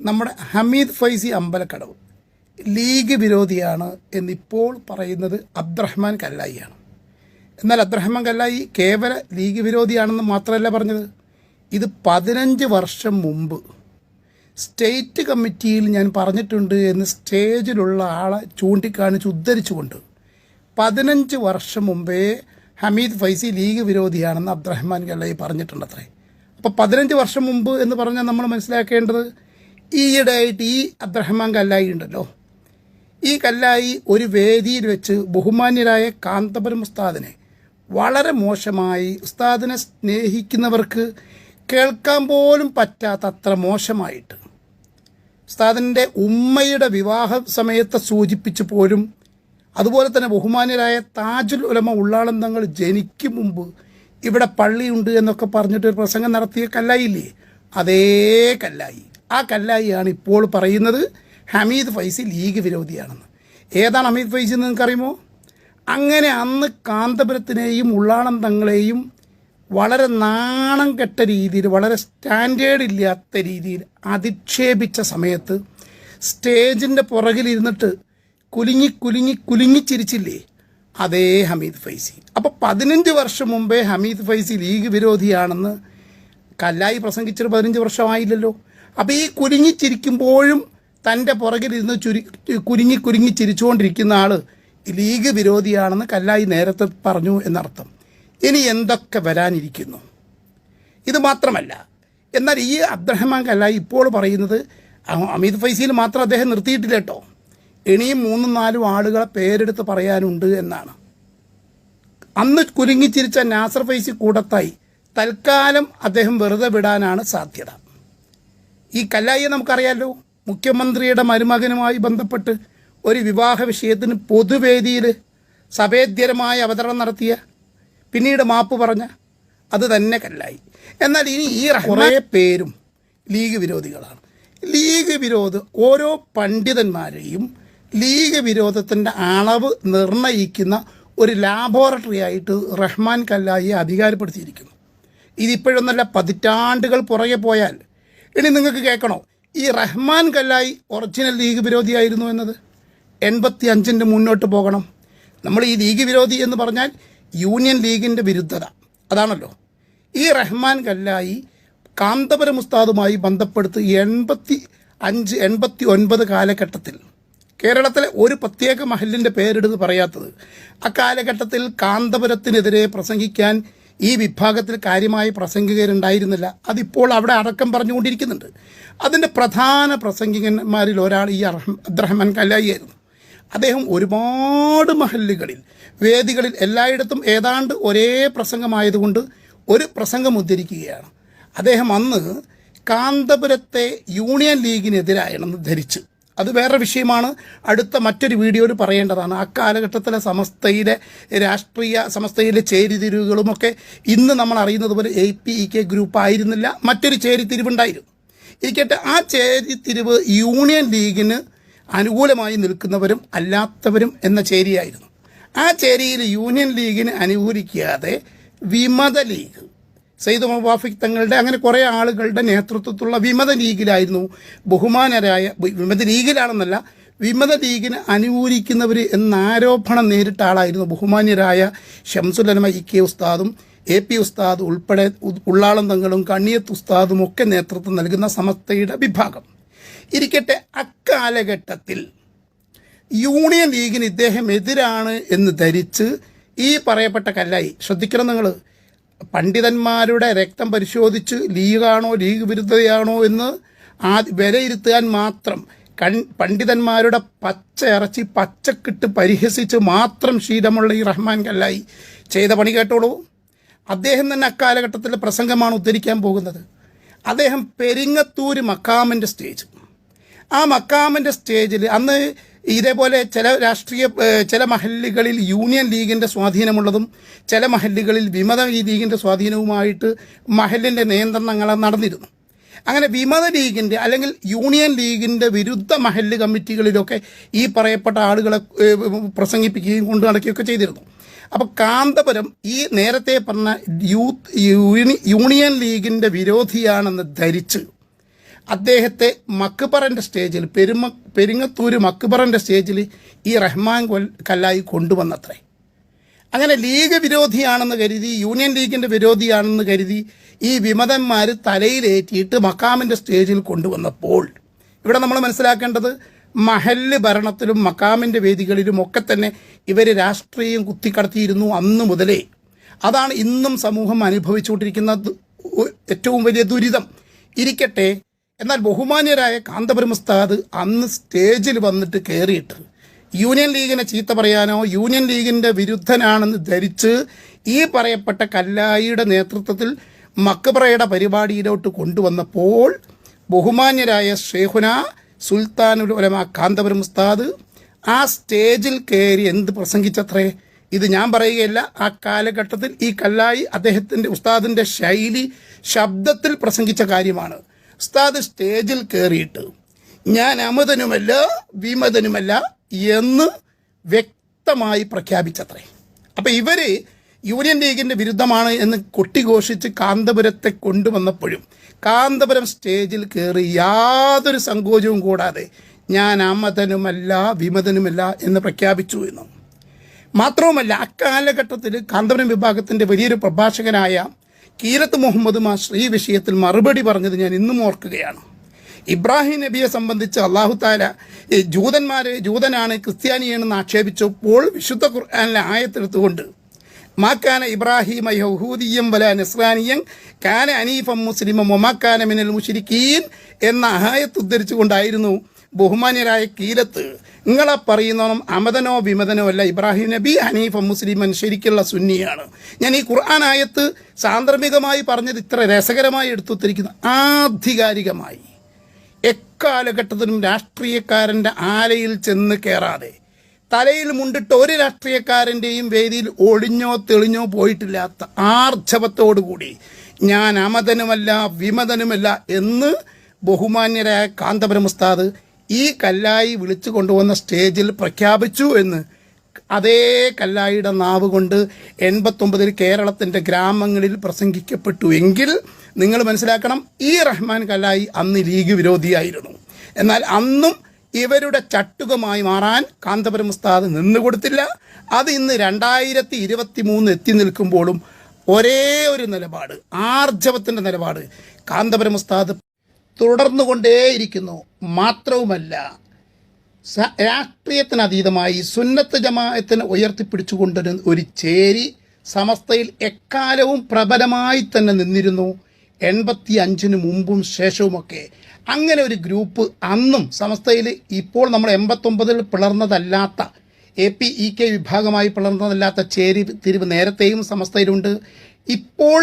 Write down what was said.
നമ്മുടെ ഹമീദ് ഫൈസി അമ്പലക്കടവ് ലീഗ് വിരോധിയാണ് എന്നിപ്പോൾ പറയുന്നത് അബ്ദുറഹ്മാൻ കല്ലായിയാണ്. എന്നാൽ അബ്ദുറഹ്മാൻ കല്ലായി കേവല ലീഗ് വിരോധിയാണെന്ന് മാത്രമല്ല പറഞ്ഞത്. ഇത് പതിനഞ്ച് വർഷം മുമ്പ് സ്റ്റേറ്റ് കമ്മിറ്റിയിൽ ഞാൻ പറഞ്ഞിട്ടുണ്ട് എന്ന് സ്റ്റേജിലുള്ള ആളെ ചൂണ്ടിക്കാണിച്ച് ഉദ്ധരിച്ചുകൊണ്ട് പതിനഞ്ച് വർഷം മുമ്പേ ഹമീദ് ഫൈസി ലീഗ് വിരോധിയാണെന്ന് അബ്ദുറഹ്മാൻ കല്ലായി പറഞ്ഞിട്ടുണ്ടത്രേ. അപ്പോൾ പതിനഞ്ച് വർഷം മുമ്പ് എന്ന് പറഞ്ഞാൽ നമ്മൾ മനസ്സിലാക്കേണ്ടത് ഈയിടെയായിട്ട് ഈ അബ്രഹ്മാൻ കല്ലായി ഉണ്ടല്ലോ. ഈ കല്ലായി ഒരു വേദിയിൽ വെച്ച് ബഹുമാന്യരായ കാന്തപുരം ഉസ്താദിനെ വളരെ മോശമായി ഉസ്താദിനെ സ്നേഹിക്കുന്നവർക്ക് കേൾക്കാൻ പോലും പറ്റാത്ത അത്ര മോശമായിട്ട്. ഉസ്താദിന്റെ ഉമ്മയുടെ വിവാഹ സമയത്തെ സൂചിപ്പിച്ച് പോലും അതുപോലെ തന്നെ ബഹുമാന്യരായ താജുൽ ഉലമ ഉള്ളാളം തങ്ങൾ ജനിക്കും മുമ്പ് ഇവിടെ പള്ളിയുണ്ട് എന്നൊക്കെ പറഞ്ഞിട്ട് ഒരു പ്രസംഗം നടത്തിയ കല്ലായില്ലേ? അതേ കല്ലായി. ആ കല്ലായിയാണ് ഇപ്പോൾ പറയുന്നത്. ഹമീദ് ഫൈസി ലീഗ് വിരോധിയാണെന്ന്. ഏതാണ് ഹമീദ് ഫൈസി എന്ന് നിങ്ങൾക്കറിയുമോ? അങ്ങനെ അന്ന് കാന്തപുരത്തിനെയും ഉള്ളാളം തങ്ങളെയും വളരെ നാണം കെട്ട രീതിയിൽ വളരെ സ്റ്റാൻഡേർഡ് ഇല്ലാത്ത രീതിയിൽ അധിക്ഷേപിച്ച സമയത്ത് സ്റ്റേജിന്റെ പുറകിലിരുന്നിട്ട് കുലുങ്ങി കുലുങ്ങി കുലുങ്ങി ചിരിച്ചില്ലേ? അതേ ഹമീദ് ഫൈസി. അപ്പോൾ പതിനഞ്ച് വർഷം മുമ്പേ ഹമീദ് ഫൈസി ലീഗ് വിരോധിയാണെന്ന് കല്ലായി പ്രസംഗിച്ചൊരു പതിനഞ്ച് വർഷമായില്ലല്ലോ. അപ്പോൾ ഈ കുരുങ്ങിച്ചിരിക്കുമ്പോഴും തന്റെ പുറകിലിരുന്ന് ചുരു കുരുങ്ങി കുരുങ്ങി ചിരിച്ചുകൊണ്ടിരിക്കുന്ന ആൾ ലീഗ് വിരോധിയാണെന്ന് കല്ലായി നേരത്തെ പറഞ്ഞു എന്നർത്ഥം. ഇനി എന്തൊക്കെ വരാനിരിക്കുന്നു? ഇത് മാത്രമല്ല എന്നാൽ ഈ അബ്ദുറഹ്മാൻ കല്ലായി ഇപ്പോൾ പറയുന്നത് അമിത് ഫൈസിയിൽ മാത്രം അദ്ദേഹം നിർത്തിയിട്ടില്ല കേട്ടോ. ഇനിയും മൂന്നും നാലും ആളുകളെ പേരെടുത്ത് പറയാനുണ്ട് എന്നാണ്. അന്ന് കുരുങ്ങിച്ചിരിച്ച നാസർ ഫൈസി കൂടത്തായി തൽക്കാലം അദ്ദേഹം വെറുതെ വിടാനാണ് സാധ്യത. ഈ കല്ലായിയെ നമുക്കറിയാലോ. മുഖ്യമന്ത്രിയുടെ മരുമകനുമായി ബന്ധപ്പെട്ട് ഒരു വിവാഹ വിഷയത്തിന് പൊതുവേദിയിൽ സഭേദ്യരമായ അവതരണം നടത്തിയ പിന്നീട് മാപ്പ് പറഞ്ഞ അത് തന്നെ കല്ലായി. എന്നാൽ ഇനി ഈ കുറേ പേരും ലീഗ് വിരോധികളാണ്. ലീഗ് വിരോധ ഓരോ പണ്ഡിതന്മാരെയും ലീഗ് വിരോധത്തിന്റെ അളവ് നിർണയിക്കുന്ന ഒരു ലാബോറട്ടറി ആയിട്ട് റഹ്മാൻ കല്ലായി അധികാരപ്പെടുത്തിയിരിക്കുന്നു. ഇതിപ്പോഴൊന്നല്ല പതിറ്റാണ്ടുകൾ പുറകെ പോയാൽ ഇനി നിങ്ങൾക്ക് കേൾക്കണോ? ഈ റഹ്മാൻ കല്ലായി ഒറിജിനൽ ലീഗ് വിരോധിയായിരുന്നു എന്നത്. എൺപത്തി അഞ്ചിന്റെ മുന്നോട്ട് പോകണം. നമ്മൾ ഈ ലീഗ് വിരോധി എന്ന് പറഞ്ഞാൽ യൂണിയൻ ലീഗിന്റെ വിരുദ്ധത. അതാണല്ലോ. ഈ റഹ്മാൻ കല്ലായി കാന്തപുരം ഉസ്താദുമായി ബന്ധപ്പെടുത്തി എൺപത്തി അഞ്ച് എൺപത്തി ഒൻപത് കാലഘട്ടത്തിൽ കേരളത്തിലെ ഒരു പ്രത്യേക മഹലിന്റെ പേരെടുത്ത് പറയാത്തത് അക്കാലഘട്ടത്തിൽ കാന്തപുരത്തിനെതിരെ പ്രസംഗിക്കാൻ ഈ വിഭാഗത്തിൽ കാര്യമായ പ്രസംഗികരുണ്ടായിരുന്നില്ല. അതിപ്പോൾ അവിടെ അടക്കം പറഞ്ഞുകൊണ്ടിരിക്കുന്നുണ്ട്. അതിന്റെ പ്രധാന പ്രസംഗികന്മാരിൽ ഒരാൾ ഈ അബ്ദുറഹ്മാൻ കല്ലായിയായിരുന്നു അദ്ദേഹം ഒരുപാട് മഹല്ലുകളിൽ വേദികളിൽ എല്ലായിടത്തും ഏതാണ്ട് ഒരേ പ്രസംഗമായതുകൊണ്ട് ഒരു പ്രസംഗം ഉദ്ധരിക്കുകയാണ് അദ്ദേഹം അന്ന് കാന്തപുരത്തെ യൂണിയൻ ലീഗിനെതിരായണെന്ന് ധരിച്ച്. അത് വേറെ വിഷയമാണ്. അടുത്ത മറ്റൊരു വീഡിയോയിൽ പറയേണ്ടതാണ്. ആ കാലഘട്ടത്തിലെ സമസ്തയിലെ രാഷ്ട്രീയ സമസ്തയിലെ ചേരിതിരിവുകളുമൊക്കെ ഇന്ന് നമ്മൾ അറിയുന്നത് പോലെ A P E K group ആയിരുന്നില്ല. മറ്റൊരു ചേരിതിരിവുണ്ടായിരുന്നു. ഇരിക്കട്ടെ ആ ചേരിതിരിവ് യൂണിയൻ ലീഗിന് അനുകൂലമായി നിൽക്കുന്നവരും അല്ലാത്തവരും എന്ന ചേരിയായിരുന്നു. ആ ചേരിയിൽ യൂണിയൻ ലീഗിന് അനുകൂലിക്കാതെ വിമത ലീഗ് സെയ്ദ് മുവാഫിക് തങ്ങളുടെ അങ്ങനെ കുറേ ആളുകളുടെ നേതൃത്വത്തിലുള്ള വിമത ലീഗിലായിരുന്നു ബഹുമാനരായ വിമത ലീഗിലാണെന്നല്ല വിമത ലീഗിന് അനുകൂലിക്കുന്നവർ എന്ന ആരോപണം നേരിട്ട ആളായിരുന്നു ബഹുമാന്യരായ ഷംസുലനമ ഇ കെ ഉസ്താദും എ പി ഉസ്താദ് ഉൾപ്പെടെ ഉള്ളാളം തങ്ങളും കണ്ണിയത്ത് ഉസ്താദും ഒക്കെ നേതൃത്വം നൽകുന്ന സമസ്തയുടെ വിഭാഗം. ഇരിക്കട്ടെ അക്കാലഘട്ടത്തിൽ യൂണിയൻ ലീഗിന് ഇദ്ദേഹം എതിരാണ് എന്ന് ധരിച്ച് ഈ പറയപ്പെട്ട കല്ലായി ശ്രദ്ധിക്കണം നിങ്ങൾ പണ്ഡിതന്മാരുടെ രക്തം പരിശോധിച്ച് ലീഗാണോ ലീഗ് വിരുദ്ധതയാണോ എന്ന് ആ വിലയിരുത്താൻ മാത്രം കൺ പണ്ഡിതന്മാരുടെ പച്ച ഇറച്ചി പച്ചക്കിട്ട് പരിഹസിച്ച് മാത്രം ശീലമുള്ള ഈ റഹ്മാൻ കല്ലായി. ചെയ്ത പണി കേട്ടോളൂ. അദ്ദേഹം തന്നെ അക്കാലഘട്ടത്തിലെ പ്രസംഗമാണ് ഉദ്ധരിക്കാൻ പോകുന്നത്. അദ്ദേഹം പെരിങ്ങത്തൂര് മക്കാമന്റെ സ്റ്റേജ്. ആ മക്കാമന്റെ സ്റ്റേജിൽ അന്ന് ഇതേപോലെ ചില രാഷ്ട്രീയ ചില മഹല്ലുകളിൽ യൂണിയൻ ലീഗിന്റെ സ്വാധീനമുള്ളതും ചില മഹല്ലുകളിൽ വിമത ലീഗിന്റെ സ്വാധീനവുമായിട്ട് മഹലിന്റെ നിയന്ത്രണങ്ങൾ നടന്നിരുന്നു. അങ്ങനെ വിമത ലീഗിന്റെ അല്ലെങ്കിൽ യൂണിയൻ ലീഗിന്റെ വിരുദ്ധ മഹല്ല് കമ്മിറ്റികളിലൊക്കെ ഈ പറയപ്പെട്ട ആളുകളെ പ്രസംഗിപ്പിക്കുകയും കൊണ്ടു നടക്കുകയൊക്കെ ചെയ്തിരുന്നു. അപ്പോൾ കാന്തപുരം ഈ നേരത്തെ പറഞ്ഞ യൂത്ത് യൂണിയൻ ലീഗിന്റെ വിരോധിയാണെന്ന് ധരിച്ച് അദ്ദേഹത്തെ മക്ബറന്റെ സ്റ്റേജിൽ പെരുമ പെരിങ്ങത്തൂര് മക്ബറന്റെ സ്റ്റേജിൽ ഈ റഹ്മാൻ കല്ലായി കൊണ്ടുവന്നത്രേ. അങ്ങനെ ലീഗ് വിരോധിയാണെന്ന് കരുതി യൂണിയൻ ലീഗിന്റെ വിരോധിയാണെന്ന് കരുതി ഈ വിമതന്മാർ തലയിലേറ്റിയിട്ട് മക്കാമിന്റെ സ്റ്റേജിൽ കൊണ്ടുവന്നപ്പോൾ ഇവിടെ നമ്മൾ മനസ്സിലാക്കേണ്ടത് മഹല്ല് ഭരണത്തിലും മക്കാമിന്റെ വേദികളിലും ഒക്കെ തന്നെ ഇവർ രാഷ്ട്രീയം കുത്തിക്കടത്തിയിരുന്നു അന്ന് മുതലേ. അതാണ് ഇന്നും സമൂഹം അനുഭവിച്ചുകൊണ്ടിരിക്കുന്ന ഏറ്റവും വലിയ ദുരിതം. ഇരിക്കട്ടെ എന്നാൽ ബഹുമാന്യരായ കാന്തപുരം ഉസ്താദ് അന്ന് സ്റ്റേജിൽ വന്നിട്ട് കയറിയിട്ട് യൂണിയൻ ലീഗിനെ ചീത്ത പറയാനോ യൂണിയൻ ലീഗിന്റെ വിരുദ്ധനാണെന്ന് ധരിച്ച് ഈ പറയപ്പെട്ട കല്ലായിയുടെ നേതൃത്വത്തിൽ മക്കബറയുടെ പരിപാടിയിലോട്ട് കൊണ്ടുവന്നപ്പോൾ ബഹുമാന്യരായ ഷേഖുന സുൽത്താനുൽ ഉലമ കാന്തപുരം ഉസ്താദ് ആ സ്റ്റേജിൽ കയറി എന്ത് പ്രസംഗിച്ചത്രേ? ഇത് ഞാൻ പറയുകയല്ല ആ കാലഘട്ടത്തിൽ ഈ കല്ലായി അദ്ദേഹത്തിന്റെ ഉസ്താദിന്റെ ശൈലി ശബ്ദത്തിൽ പ്രസംഗിച്ച കാര്യമാണ്. ഉസ്താദ് സ്റ്റേജിൽ കയറിയിട്ട് ഞാൻ അമതനുമല്ല വിമതനുമല്ല എന്ന് വ്യക്തമായി പ്രഖ്യാപിച്ചത്രേ. അപ്പം ഇവർ യൂണിയൻ ലീഗിന്റെ വിരുദ്ധമാണ് എന്ന് കൊട്ടിഘോഷിച്ച് കാന്തപുരത്തെ കൊണ്ടുവന്നപ്പോഴും കാന്തപുരം സ്റ്റേജിൽ കയറി യാതൊരു സങ്കോചവും കൂടാതെ ഞാൻ അമതനുമല്ല വിമതനുമല്ല എന്ന് പ്രഖ്യാപിച്ചു എന്നും. മാത്രവുമല്ല അക്കാലഘട്ടത്തിൽ കാന്തപുരം വിഭാഗത്തിന്റെ വലിയൊരു പ്രഭാഷകനായ കീരത്ത് മുഹമ്മദ് മാഷ് ഈ വിഷയത്തിൽ മറുപടി പറഞ്ഞത് ഞാൻ ഇന്നും ഓർക്കുകയാണ്. ഇബ്രാഹിം നബിയെ സംബന്ധിച്ച് അള്ളാഹു താല ജൂതന്മാരെ ജൂതനാണ് ക്രിസ്ത്യാനിയാണെന്ന് ആക്ഷേപിച്ചപ്പോൾ വിശുദ്ധ ഖുർആാനിലെ ആയത്തെടുത്തുകൊണ്ട് മാക്കാന ഇബ്രാഹിമ യഹൂദിയം വല നസ്രാനിയം കാന അനീഫം മുസ്ലിമം ഒമാക്കാന മിനൽ മുഷിരിക്കീൻ എന്ന ആയത്ത് ഉദ്ധരിച്ചുകൊണ്ടായിരുന്നു ബഹുമാന്യരായ കീലത്ത് നിങ്ങളെ പറയുന്നോണം അമതനോ വിമതനോ അല്ല ഇബ്രാഹിം നബി ഹനീഫ മുസ്ലിമൻ ശരിക്കുള്ള സുന്നിയാണ്. ഞാൻ ഈ ഖുർആൻ ആയത്ത് സാന്ദർഭികമായി പറഞ്ഞത് ഇത്ര രസകരമായി എടുത്തുത്തിരിക്കുന്നു. ആധികാരികമായി. എക്കാലഘട്ടത്തിലും രാഷ്ട്രീയക്കാരന്റെ ആലയിൽ ചെന്ന് കയറാതെ തലയിൽ മുണ്ടിട്ട് ഒരു രാഷ്ട്രീയക്കാരന്റെയും വേദിയിൽ ഒളിഞ്ഞോ തെളിഞ്ഞോ പോയിട്ടില്ലാത്ത ആർജവത്തോടുകൂടി ഞാൻ അമതനുമല്ല വിമതനുമല്ല എന്ന് ബഹുമാന്യരായ കാന്തപുരം ഉസ്താദ് ഈ കല്ലായി വിളിച്ചു കൊണ്ടുവന്ന സ്റ്റേജിൽ പ്രഖ്യാപിച്ചു എന്ന് അതേ കല്ലായിയുടെ നാവ് കൊണ്ട് എൺപത്തൊമ്പതിൽ കേരളത്തിന്റെ ഗ്രാമങ്ങളിൽ പ്രസംഗിക്കപ്പെട്ടു എങ്കിൽ നിങ്ങൾ മനസ്സിലാക്കണം ഈ റഹ്മാൻ കല്ലായി അന്ന് ലീഗ് വിരോധിയായിരുന്നു. എന്നാൽ അന്നും ഇവരുടെ ചട്ടുകമായി മാറാൻ കാന്തപുരം ഉസ്താദ് നിന്നുകൊടുത്തില്ല അത് ഇന്ന് രണ്ടായിരത്തി ഇരുപത്തി മൂന്ന് എത്തി നിൽക്കുമ്പോഴും ഒരേ ഒരു നിലപാട് ആർജവത്തിന്റെ നിലപാട് കാന്തപുരം ഉസ്താദ് തുടർന്നുകൊണ്ടേയിരിക്കുന്നു. മാത്രവുമല്ല രാഷ്ട്രീയത്തിനതീതമായി സുന്നത്ത് ജമാഅത്തിനെ ഉയർത്തിപ്പിടിച്ചുകൊണ്ടൊരു ഒരു ചേരി സമസ്തയിൽ എക്കാലവും പ്രബലമായി തന്നെ നിന്നിരുന്നു. എൺപത്തി അഞ്ചിന് മുമ്പും ശേഷവുമൊക്കെ. അങ്ങനെ ഒരു ഗ്രൂപ്പ് അന്നും സമസ്തയിൽ ഇപ്പോൾ നമ്മൾ എൺപത്തൊമ്പതിൽ പിളർന്നതല്ലാത്ത എ പി ഇ കെ വിഭാഗമായി പിളർന്നതല്ലാത്ത ചേരി തിരിവ് നേരത്തെയും സമസ്തയിലുണ്ട്. ഇപ്പോൾ